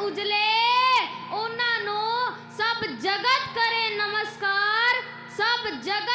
ਉਜਲੇ ਉਹਨਾਂ ਨੂੰ ਸਭ ਜਗਤ ਕਰੇ ਨਮਸਕਾਰ ਸਭ ਜਗਤ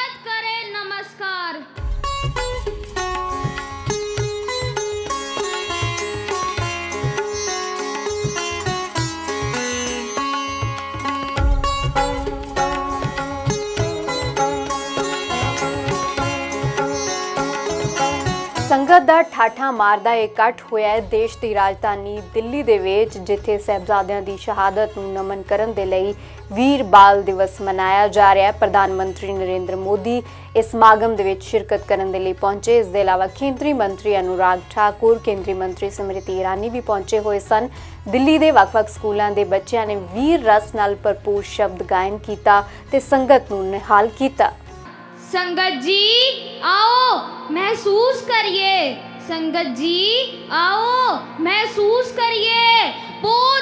ਠਾਠਾ ਮਾਰਦਾ ਇਕੱਠ ਹੋਇਆ ਹੈ। ਦੇਸ਼ ਦੀ ਰਾਜਧਾਨੀ ਦਿੱਲੀ ਦੇ ਵਿੱਚ, ਜਿੱਥੇ ਸਹਿਬਜ਼ਾਦਿਆਂ ਦੀ ਸ਼ਹਾਦਤ ਨੂੰ ਨਮਨ ਕਰਨ ਦੇ ਲਈ ਵੀਰ ਬਾਲ ਦਿਵਸ ਮਨਾਇਆ ਜਾ ਰਿਹਾ ਹੈ। ਪ੍ਰਧਾਨ ਮੰਤਰੀ ਨਰਿੰਦਰ ਮੋਦੀ ਇਸ ਸਮਾਗਮ ਦੇ ਵਿੱਚ ਸ਼ਿਰਕਤ ਕਰਨ ਦੇ ਲਈ ਪਹੁੰਚੇ। ਇਸ ਦੇ ਇਲਾਵਾ ਕੇਂਦਰੀ ਮੰਤਰੀ ਅਨੁਰਾਗ ਠਾਕੁਰ, ਕੇਂਦਰੀ ਮੰਤਰੀ ਸਮ੍ਰਿਤੀ ਇਰਾਨੀ ਵੀ ਪਹੁੰਚੇ ਹੋਏ ਸਨ। ਦਿੱਲੀ ਦੇ ਵੱਖ-ਵੱਖ ਸਕੂਲਾਂ ਦੇ ਬੱਚਿਆਂ ਨੇ ਵੀਰ ਰਸ ਨਾਲ ਭਰਪੂਰ ਸ਼ਬਦ ਗਾਇਨ ਕੀਤਾ ਤੇ ਸੰਗਤ ਨੂੰ ਨਿਹਾਲ ਕੀਤਾ। ਸੰਗਤ ਜੀ, ਆਓ, ਮਹਿਸੂਸ ਕਰੀਏ। ਸੰਗਤ ਜੀ ਆਓ ਮਹਿਸੂਸ ਕਰੀਏ। ਪੋਹ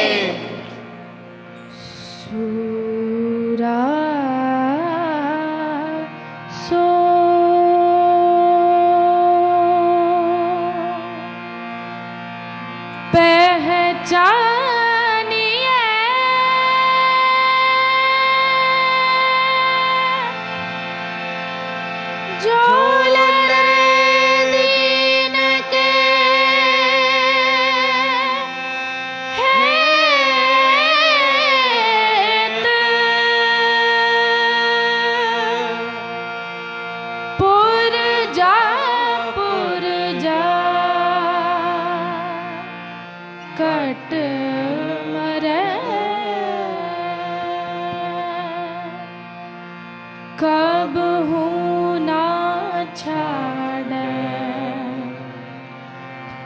ਕਬ ਹੂੰ ਨਾ ਛਾੜੈ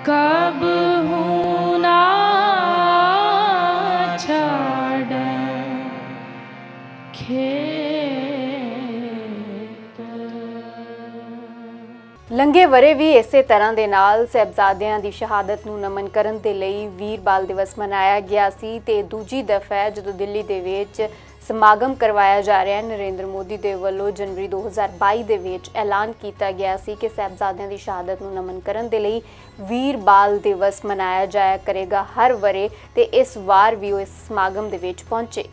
ਕਬ ਹੂੰ ਨਾ ਛਾੜੈ ਖੇਤ ਲੰਗੇ ਵਰੇ ਵੀ ਇਸੇ ਤਰ੍ਹਾਂ ਦੇ ਨਾਲ ਸਹਿਬਜ਼ਾਦਿਆਂ ਦੀ ਸ਼ਹਾਦਤ ਨੂੰ ਨਮਨ ਕਰਨ ਦੇ ਲਈ ਵੀਰ ਬਾਲ ਦਿਵਸ ਮਨਾਇਆ ਗਿਆ ਸੀ ਤੇ ਦੂਜੀ ਦਫਾ ਹੈ ਜਦੋਂ ਦਿੱਲੀ ਦੇ ਵਿੱਚ ਸਮਾਗਮ ਕਰਵਾਇਆ ਜਾ ਰਿਹਾ ਹੈ ਨਰਿੰਦਰ ਮੋਦੀ ਦੇ ਵੱਲੋਂ ਜਨਵਰੀ 2022 ਦੇ ਵਿੱਚ ਐਲਾਨ ਕੀਤਾ ਗਿਆ ਸੀ ਕਿ ਸਹਿਬਜ਼ਾਦਿਆਂ ਦੀ ਸ਼ਹਾਦਤ ਨੂੰ ਨਮਨ ਕਰਨ ਦੇ ਲਈ ਵੀਰ ਬਾਲ ਦਿਵਸ ਮਨਾਇਆ ਜਾਇਆ ਕਰੇਗਾ ਹਰ ਵਰੇ ਤੇ ਇਸ ਵਾਰ ਵੀ ਉਹ ਇਸ ਸਮਾਗਮ ਦੇ ਵਿੱਚ ਪਹੁੰਚੇ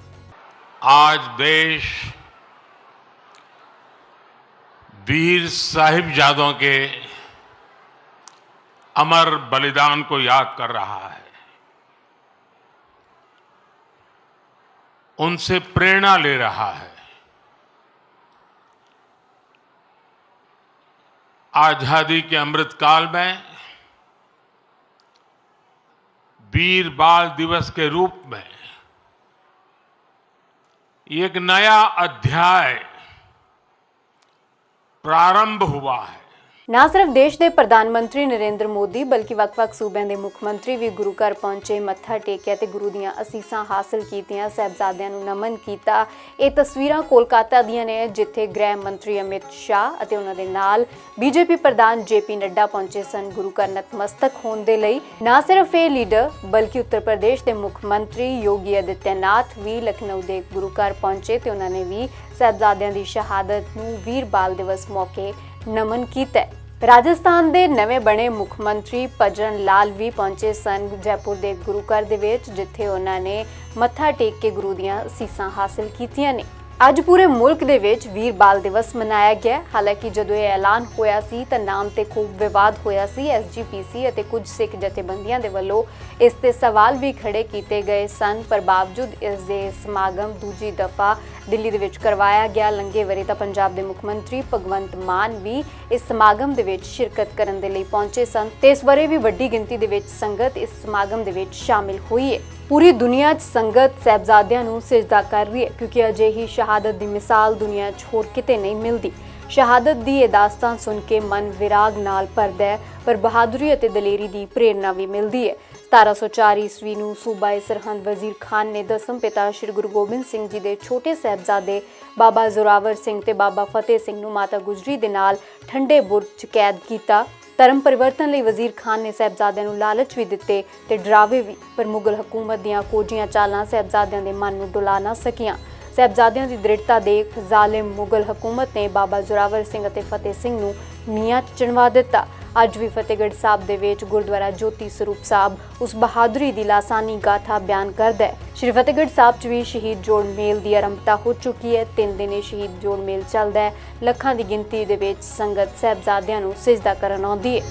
आज देश वीर साहिबजादों के अमर बलिदान को याद कर रहा है। उनसे प्रेरणा ले रहा है। आज़ादी के अमृत काल में वीर बाल दिवस के रूप में एक नया अध्याय प्रारंभ हुआ है ਨਾ ਸਿਰਫ ਦੇਸ਼ ਦੇ ਪ੍ਰਧਾਨ ਮੰਤਰੀ ਨਰਿੰਦਰ ਮੋਦੀ, ਬਲਕਿ ਵੱਖ-ਵੱਖ ਸੂਬਿਆਂ ਦੇ ਮੁੱਖ ਮੰਤਰੀ ਵੀ ਗੁਰੂ ਘਰ ਪਹੁੰਚੇ, ਮੱਥਾ ਟੇਕਿਆ ਤੇ ਗੁਰੂ ਦੀਆਂ ਅਸੀਸਾਂ ਹਾਸਲ ਕੀਤੀਆਂ, ਸਹਿਬਜ਼ਾਦਿਆਂ ਨੂੰ ਨਮਨ ਕੀਤਾ। ਇਹ ਤਸਵੀਰਾਂ ਕੋਲਕਾਤਾ ਦੀਆਂ ਨੇ, ਜਿੱਥੇ ਗ੍ਰਹਿ ਮੰਤਰੀ ਅਮਿਤ ਸ਼ਾਹ ਅਤੇ ਉਹਨਾਂ ਦੇ ਨਾਲ ਬੀਜੇਪੀ ਪ੍ਰਧਾਨ ਜੇਪੀ ਨੱਡਾ ਪਹੁੰਚੇ ਸਨ ਗੁਰੂ ਘਰ ਨਤਮਸਤਕ ਹੋਣ ਦੇ ਲਈ। ਨਾ ਸਿਰਫ ਇਹ ਲੀਡਰ, ਬਲਕਿ ਉੱਤਰ ਪ੍ਰਦੇਸ਼ ਦੇ ਮੁੱਖ ਮੰਤਰੀ ਯੋਗੀ ਆਦਿੱਤਿਆਨਾਥ ਵੀ ਲਖਨਊ ਦੇ ਗੁਰੂ ਘਰ ਪਹੁੰਚੇ ਤੇ ਉਹਨਾਂ ਨੇ ਵੀ ਸਹਿਬਜ਼ਾਦਿਆਂ ਦੀ ਸ਼ਹਾਦਤ ਨੂੰ ਵੀਰ ਬਾਲ ਦਿਵਸ ਮੌਕੇ ਨਮਨ ਕੀਤਾ ਰਾਜਸਥਾਨ ਦੇ ਨਵੇਂ ਬਣੇ ਮੁੱਖ ਮੰਤਰੀ ਭਜਨ ਲਾਲ ਵੀ ਪਹੁੰਚੇ ਸਨ ਜੈਪੁਰ ਦੇ ਗੁਰੂ ਘਰ ਦੇ ਵਿੱਚ, ਜਿੱਥੇ ਉਹਨਾਂ ਨੇ ਮੱਥਾ ਟੇਕ ਕੇ ਗੁਰੂ ਦੀਆਂ ਅਸੀਸਾਂ ਹਾਸਲ ਕੀਤੀਆਂ ਨੇ। ਅੱਜ ਪੂਰੇ ਮੁਲਕ ਦੇ ਵਿੱਚ ਵੀਰ ਬਾਲ ਦਿਵਸ ਮਨਾਇਆ ਗਿਆ ਹੈ। ਹਾਲਾਂਕਿ ਜਦੋਂ ਇਹ ਐਲਾਨ ਹੋਇਆ ਸੀ ਤਾਂ ਨਾਮ ਤੇ ਖੂਬ ਵਿਵਾਦ ਹੋਇਆ ਸੀ। ਐਸਜੀਪੀਸੀ ਅਤੇ ਕੁਝ ਸਿੱਖ ਜਥੇਬੰਦੀਆਂ ਦੇ ਵੱਲੋਂ ਇਸ ਤੇ ਸਵਾਲ ਵੀ ਖੜੇ ਕੀਤੇ ਗਏ ਸਨ। ਪਰ ਬਾਵਜੂਦ ਇਸ ਦੇ ਸਮਾਗਮ ਦੂਜੀ ਦਫਾ ਦਿੱਲੀ ਦੇ ਵਿੱਚ ਕਰਵਾਇਆ ਗਿਆ ਲੰਗੇ ਵਰੇ ਤਾਂ ਪੰਜਾਬ ਦੇ ਮੁੱਖ ਮੰਤਰੀ ਭਗਵੰਤ ਮਾਨ ਵੀ ਇਸ ਸਮਾਗਮ ਦੇ ਵਿੱਚ ਸ਼ਿਰਕਤ ਕਰਨ ਦੇ ਲਈ ਪਹੁੰਚੇ ਸਨ ਤੇ ਇਸ ਵਰੇ ਵੀ ਵੱਡੀ ਗਿਣਤੀ ਦੇ ਵਿੱਚ ਸੰਗਤ ਇਸ ਸਮਾਗਮ ਦੇ ਵਿੱਚ ਸ਼ਾਮਿਲ ਹੋਈ ਹੈ ਪੂਰੀ ਦੁਨੀਆ 'ਚ ਸੰਗਤ ਸਹਿਬਜ਼ਾਦਿਆਂ ਨੂੰ ਸਜਦਾ ਕਰ ਰਹੀ ਹੈ, ਕਿਉਂਕਿ ਅਜਿਹੀ ਸ਼ਹਾਦਤ ਦੀ ਮਿਸਾਲ ਦੁਨੀਆ 'ਚ ਹੋਰ ਕਿਤੇ ਨਹੀਂ ਮਿਲਦੀ। ਸ਼ਹਾਦਤ ਦੀ ਇਹ ਦਾਸਤਾਨ ਸੁਣ ਕੇ ਮਨ ਵਿਰਾਗ ਨਾਲ ਭਰਦਾ ਹੈ, ਪਰ ਬਹਾਦਰੀ ਅਤੇ ਦਲੇਰੀ ਦੀ ਪ੍ਰੇਰਣਾ ਵੀ ਮਿਲਦੀ ਹੈ। 1704 ਈਸਵੀ ਨੂੰ ਸੂਬਾ ਸਰਹੰਦ ਵਜ਼ੀਰ ਖਾਨ ਨੇ ਦਸਮ ਪਿਤਾ ਸ੍ਰੀ ਗੁਰੂ ਗੋਬਿੰਦ ਸਿੰਘ ਜੀ ਦੇ ਛੋਟੇ ਸਾਹਿਬਜ਼ਾਦੇ ਬਾਬਾ ਜ਼ੋਰਾਵਰ ਸਿੰਘ ਤੇ ਬਾਬਾ ਫਤਿਹ ਸਿੰਘ ਨੂੰ ਮਾਤਾ ਗੁਜਰੀ ਦੇ ਨਾਲ ਠੰਡੇ ਬੁਰਜ 'ਚ ਕੈਦ ਕੀਤਾ। ਧਰਮ ਪਰਿਵਰਤਨ ਲਈ ਵਜ਼ੀਰ ਖਾਨ ਨੇ ਸਾਹਿਬਜ਼ਾਦਿਆਂ ਨੂੰ ਲਾਲਚ ਵੀ ਦਿੱਤੇ ਤੇ ਡਰਾਵੇ ਵੀ, ਪਰ ਮੁਗਲ ਹਕੂਮਤ ਦੀਆਂ ਕੋਝੀਆਂ ਚਾਲਾਂ ਸਾਹਿਬਜ਼ਾਦਿਆਂ ਦੇ ਮਨ ਨੂੰ ਡੁਲਾ ਨਾ ਸਕੀਆਂ। ਸਾਹਿਬਜ਼ਾਦਿਆਂ ਦੀ ਦ੍ਰਿੜਤਾ ਦੇਖ ਜ਼ਾਲਿਮ ਮੁਗਲ ਹਕੂਮਤ ਨੇ ਬਾਬਾ ਜ਼ੋਰਾਵਰ ਸਿੰਘ ਅਤੇ ਫਤਿਹ ਸਿੰਘ ਨੂੰ ਨੀਹਾਂ 'ਚ ਚਿਣਵਾ ਦਿੱਤਾ। ਅੱਜ ਵੀ ਫਤਿਹਗੜ੍ਹ ਸਾਹਿਬ ਦੇ ਵਿੱਚ ਗੁਰਦੁਆਰਾ ਜੋਤੀ ਸਰੂਪ ਸਾਹਿਬ ਉਸ ਬਹਾਦਰੀ ਦੀ ਲਾਸਾਨੀ ਗਾਥਾ ਬਿਆਨ ਕਰਦਾ ਹੈ। ਸ਼੍ਰੀ ਫਤਿਹਗੜ੍ਹ ਸਾਹਿਬ 'ਚ ਵੀ ਸ਼ਹੀਦ ਜੋੜ ਮੇਲ ਦੀ ਆਰੰਭਤਾ ਹੋ ਚੁੱਕੀ ਹੈ। ਤਿੰਨ ਦਿਨੇ ਸ਼ਹੀਦ ਜੋੜ ਮੇਲ ਚੱਲਦਾ ਹੈ। ਲੱਖਾਂ ਦੀ ਗਿਣਤੀ ਦੇ ਵਿੱਚ ਸੰਗਤ ਸਾਹਿਬਜ਼ਾਦਿਆਂ ਨੂੰ ਸਿਜਦਾ ਕਰਨ ਆਉਂਦੀ ਹੈ।